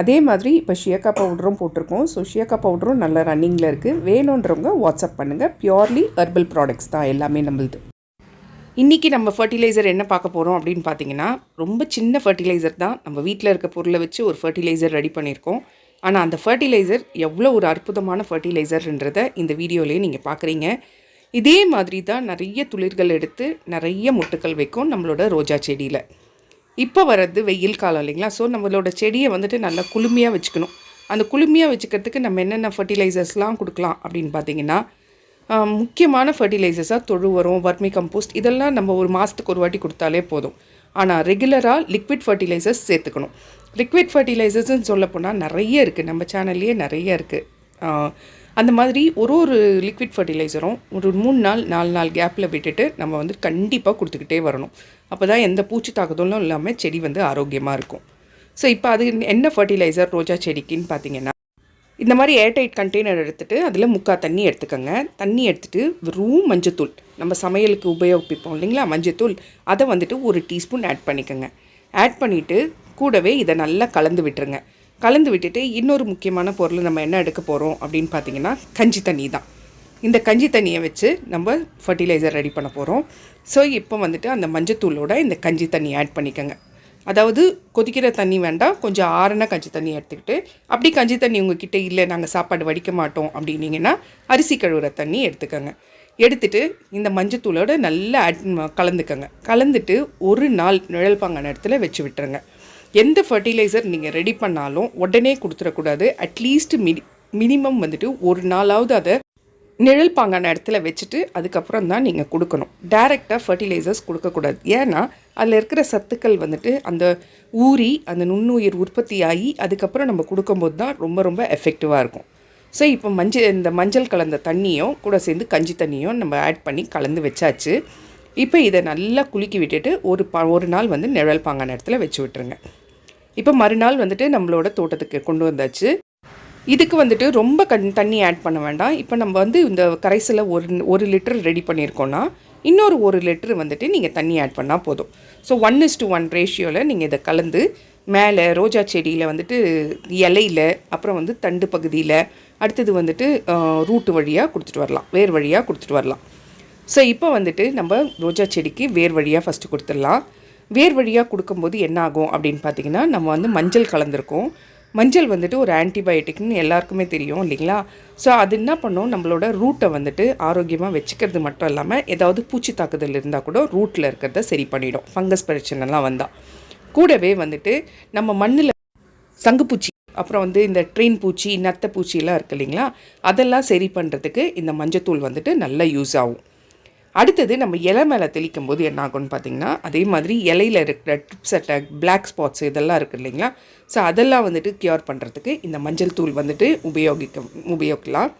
அதே மாதிரி இப்போ ஷியக்கா பவுடரும் போட்டிருக்கோம். ஸோ ஷியக்கா பவுடரும் நல்ல ரன்னிங்கில் இருக்குது வேணுன்றவங்க வாட்ஸ்அப் பண்ணுங்கள் பியோர்லி ஹெர்பல் ப்ராடக்ட்ஸ் தான் எல்லாமே நம்மளது. இன்றைக்கி நம்ம ஃபர்டிலைசர் என்ன பார்க்க போகிறோம் அப்படின்னு பார்த்தீங்கன்னா ரொம்ப சின்ன ஃபர்டிலைசர் தான் நம்ம வீட்டில் இருக்க பொருளை வச்சு ஒரு ஃபர்டிலைசர் ரெடி பண்ணியிருக்கோம். ஆனால் அந்த ஃபர்டிலைசர் எவ்வளோ ஒரு அற்புதமான ஃபர்டிலைசர்ன்றதை இந்த வீடியோலேயே நீங்கள் பார்க்குறீங்க இதே மாதிரி தான் நிறைய துளிர்கள் எடுத்து நிறைய முட்டுக்கள் வைக்கும் நம்மளோட ரோஜா செடியில். இப்போ வர்றது வெயில் காலம் இல்லைங்களா? ஸோ நம்மளோட செடியை வந்துட்டு நல்லா குளுமையாக வச்சுக்கணும். அந்த குளுமையாக வச்சுக்கிறதுக்கு நம்ம என்னென்ன ஃபர்டிலைசர்ஸ்லாம் கொடுக்கலாம் அப்படின்னு பார்த்தீங்கன்னா முக்கியமான ஃபர்டிலைசர்ஸாக தொழு உரம் வர்மி கம்போஸ்ட் இதெல்லாம் நம்ம ஒரு மாதத்துக்கு ஒரு வாட்டி கொடுத்தாலே போதும். ஆனால் ரெகுலராக லிக்விட் ஃபர்டிலைசர்ஸ் சேர்த்துக்கணும். லிக்விட் ஃபர்டிலைசர்ஸ்ன்னு சொல்லப்போனால் நிறைய இருக்குது நம்ம சேனல்லையே நிறைய இருக்குது அந்த மாதிரி ஒரு ஒரு லிக்விட் ஃபர்டிலைசரும் ஒரு மூணு நாள் நாலு நாள் கேப்பில் விட்டுட்டு நம்ம வந்து கண்டிப்பாக கொடுத்துக்கிட்டே வரணும். அப்போ தான் எந்த பூச்சி தாக்குதலும் இல்லாமல் செடி வந்து ஆரோக்கியமாக இருக்கும். ஸோ இப்போ அது என்ன ஃபர்டிலைசர் ரோஜா செடிக்குன்னு பார்த்தீங்கன்னா இந்த மாதிரி ஏர்டைட் கண்டெய்னர் எடுத்துகிட்டு அதில் முக்கால் தண்ணி எடுத்துக்கோங்க. தண்ணி எடுத்துகிட்டு வெறும் மஞ்சத்தூள் நம்ம சமையலுக்கு உபயோகிப்போம் இல்லைங்களா? மஞ்சத்தூள் அதை வந்துட்டு ஒரு டீஸ்பூன் ஆட் பண்ணிக்கோங்க. ஆட் பண்ணிவிட்டு கூடவே இதை நல்லா கலந்து விட்டுருங்க. கலந்து விட்டுட்டு இன்னொரு முக்கியமான பொருள் நம்ம என்ன எடுக்க போகிறோம் அப்படின்னு பார்த்தீங்கன்னா கஞ்சி தண்ணி தான். இந்த கஞ்சி தண்ணியை வச்சு நம்ம ஃபர்டிலைசர் ரெடி பண்ண போகிறோம் ஸோ இப்போ வந்துட்டு அந்த மஞ்சத்தூளோட இந்த கஞ்சி தண்ணி ஆட் பண்ணிக்கோங்க. அதாவது கொதிக்கிற தண்ணி வேண்டாம் கொஞ்சம் ஆறுன கஞ்சி தண்ணி எடுத்துக்கிட்டு அப்படி கஞ்சி தண்ணி உங்ககிட்ட இல்லை நாங்கள் சாப்பாடு வடிக்க மாட்டோம் அப்படின்னீங்கன்னா அரிசி கழுவுற தண்ணி எடுத்துக்கோங்க. எடுத்துட்டு இந்த மஞ்சத்தூளோட நல்லா add கலந்துக்கோங்க. கலந்துட்டு ஒரு நாள் நிழல் பாங்கான இடத்துல வச்சு விட்டுருங்க. எந்த ஃபர்டிலைசர் நீங்கள் ரெடி பண்ணாலும் உடனே கொடுத்துடக்கூடாது. அட்லீஸ்ட் மினி மினிமம் வந்துட்டு ஒரு நாளாவது அதை நிழல் பாங்கான இடத்துல வச்சுட்டு அதுக்கப்புறம் தான் நீங்கள் கொடுக்கணும். டைரெக்டாக ஃபர்டிலைசர்ஸ் கொடுக்கக்கூடாது. ஏன்னா அதில் இருக்கிற சத்துக்கள் வந்துட்டு அந்த ஊறி அந்த நுண்ணுயிர் உற்பத்தி ஆகி அதுக்கப்புறம் நம்ம கொடுக்கும்போது தான் ரொம்ப ரொம்ப எஃபெக்டிவாக இருக்கும். ஸோ இப்போ மஞ்சள் இந்த மஞ்சள் கலந்த தண்ணியும் கூட சேர்ந்து கஞ்சி தண்ணியும் நம்ம ஆட் பண்ணி கலந்து வச்சாச்சு. இப்போ இதை நல்லா குலுக்கி விட்டுட்டு ஒரு ப ஒரு நாள் வந்து நிழல் பாங்கான இடத்துல வச்சு விட்டுருங்க. இப்போ மறுநாள் வந்துட்டு நம்மளோட தோட்டத்துக்கு கொண்டு வந்தாச்சு. இதுக்கு வந்துட்டு ரொம்ப கண் தண்ணி ஆட் பண்ண வேண்டாம். இப்போ நம்ம வந்து இந்த கரைசலை ஒரு ஒரு லிட்டர் ரெடி பண்ணியிருக்கோன்னா இன்னொரு ஒரு லிட்டர் வந்துட்டு நீங்கள் தண்ணி ஆட் பண்ணால் போதும். So one is to one ரேஷியோவில் நீங்கள் இதை கலந்து மேலே ரோஜா செடியில் வந்துட்டு இலையில அப்புறம் வந்து தண்டு பகுதியில் அடுத்தது வந்துட்டு ரூட்டு வழியாக கொடுத்துட்டு வரலாம். வேர் வழியாக கொடுத்துட்டு வரலாம். ஸோ இப்போ வந்துட்டு நம்ம ரோஜா செடிக்கு வேர் வழியாக ஃபஸ்ட்டு கொடுத்துடலாம். வேர் வழியாக கொடுக்கும்போது என்ன ஆகும் அப்படின்னு பார்த்தீங்கன்னா நம்ம வந்து மஞ்சள் கலந்துருக்கோம். மஞ்சள் வந்துட்டு ஒரு ஆன்டிபயோட்டிக்னு எல்லாருக்குமே தெரியும் இல்லைங்களா? ஸோ அது என்ன பண்ணும்? நம்மளோட ரூட்டை வந்துட்டு ஆரோக்கியமாக வச்சுக்கிறது மட்டும் இல்லாமல் ஏதாவது பூச்சி தாக்குதல் இருந்தால் கூட ரூட்டில் இருக்கிறத சரி பண்ணிடும். ஃபங்கஸ் பிரச்சனைலாம் வந்தால் கூடவே வந்துட்டு நம்ம மண்ணில் சங்குப்பூச்சி அப்புறம் வந்து இந்த ட்ரெயின் பூச்சி நத்தை பூச்சிலாம் இருக்கு இல்லைங்களா? அதெல்லாம் சரி பண்ணுறதுக்கு இந்த மஞ்சத்தூள் வந்துட்டு நல்லா யூஸ் ஆகும். அடுத்தது நம்ம இலை மேலே தெளிக்கும் போது என்ன ஆகும்னு பார்த்தீங்கன்னா அதே மாதிரி இலையில இருக்கிற ட்ரிப்ஸ் அட்டாக் பிளாக் ஸ்பாட்ஸ் இதெல்லாம் இருக்குது இல்லைங்களா? ஸோ அதெல்லாம் வந்துட்டு க்யூர் பண்ணுறதுக்கு இந்த மஞ்சள் தூள் வந்துட்டு உபயோகிக்க உபயோகிக்கலாம்.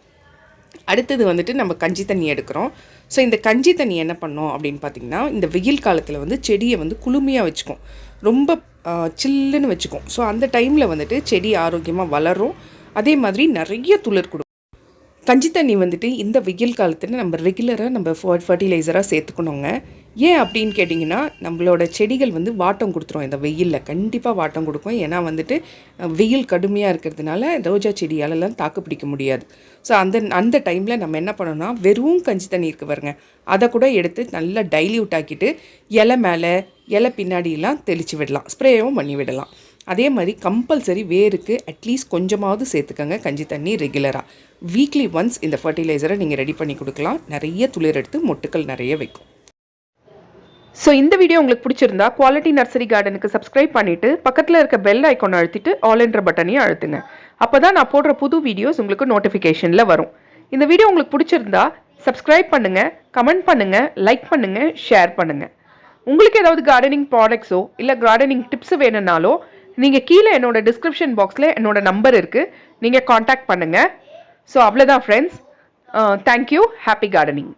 அடுத்தது வந்துட்டு நம்ம கஞ்சி தண்ணி எடுக்கிறோம். ஸோ இந்த கஞ்சி தண்ணி என்ன பண்ணோம் அப்படின்னு பார்த்தீங்கன்னா இந்த வெயில் காலத்தில் வந்து செடியை வந்து குளுமையாக வச்சுக்கும். ரொம்ப சில்லுன்னு வச்சுக்கும். ஸோ அந்த டைமில் வந்துட்டு செடி ஆரோக்கியமாக வளரும். அதே மாதிரி நிறைய துளிர் கொடுக்கும். கஞ்சி தண்ணி வந்துட்டு இந்த வெயில் காலத்தில் நம்ம ரெகுலராக நம்ம ஃபர்டிலைசராக சேர்த்துக்கணுங்க. ஏன் அப்படின்னு கேட்டிங்கன்னா நம்மளோட செடிகள் வந்து வாட்டம் கொடுத்துரும். இந்த வெயிலில் கண்டிப்பாக வாட்டம் கொடுக்கும். ஏன்னா வந்துட்டு வெயில் கடுமையாக இருக்கிறதுனால ரோஜா செடியாலெல்லாம் தாக்கு பிடிக்க முடியாது. ஸோ அந்த அந்த டைமில் நம்ம என்ன பண்ணோம்னா வெறும் கஞ்சி தண்ணி இருக்கு பாருங்க. அதை கூட எடுத்து நல்லா டைல்யூட் ஆக்கிட்டு இலை மேலே இலை பின்னாடியெல்லாம் தெளித்து விடலாம். ஸ்ப்ரேவும் பண்ணி விடலாம். அதே மாதிரி கம்பல்சரி வேருக்கு அட்லீஸ்ட் கொஞ்சமாவது சேர்த்துக்கங்க. கஞ்சி தண்ணி ரெகுலராக வீக்லி ஒன்ஸ் இந்த ஃபர்டிலைசரை நீங்கள் ரெடி பண்ணி கொடுக்கலாம். நிறைய துளிர் எடுத்து மொட்டுக்கள் நிறைய வைக்கும். ஸோ இந்த வீடியோ உங்களுக்கு பிடிச்சிருந்தா குவாலிட்டி நர்சரி கார்டனுக்கு சப்ஸ்கிரைப் பண்ணிட்டு பக்கத்தில் இருக்க பெல் ஐக்கான் அழுத்திட்டு ஆல் என்ற பட்டனையும் அழுத்துங்க. அப்போ தான் நான் போடுற புது வீடியோஸ் உங்களுக்கு நோட்டிஃபிகேஷனில் வரும். இந்த வீடியோ உங்களுக்கு பிடிச்சிருந்தா சப்ஸ்கிரைப் பண்ணுங்கள் கமெண்ட் பண்ணுங்கள் லைக் பண்ணுங்கள் ஷேர் பண்ணுங்கள் உங்களுக்கு ஏதாவது கார்டனிங் ப்ராடக்ட்ஸோ இல்லை கார்டனிங் டிப்ஸ் வேணும்னாலோ நீங்கள் கீழே என்னோட டிஸ்கிரிப்ஷன் பாக்ஸில் என்னோட நம்பர் இருக்குது நீங்கள் காண்டாக்ட் பண்ணுங்கள் ஸோ அவ்வளோதான் ஃப்ரெண்ட்ஸ் தேங்க்யூ ஹாப்பி கார்டனிங்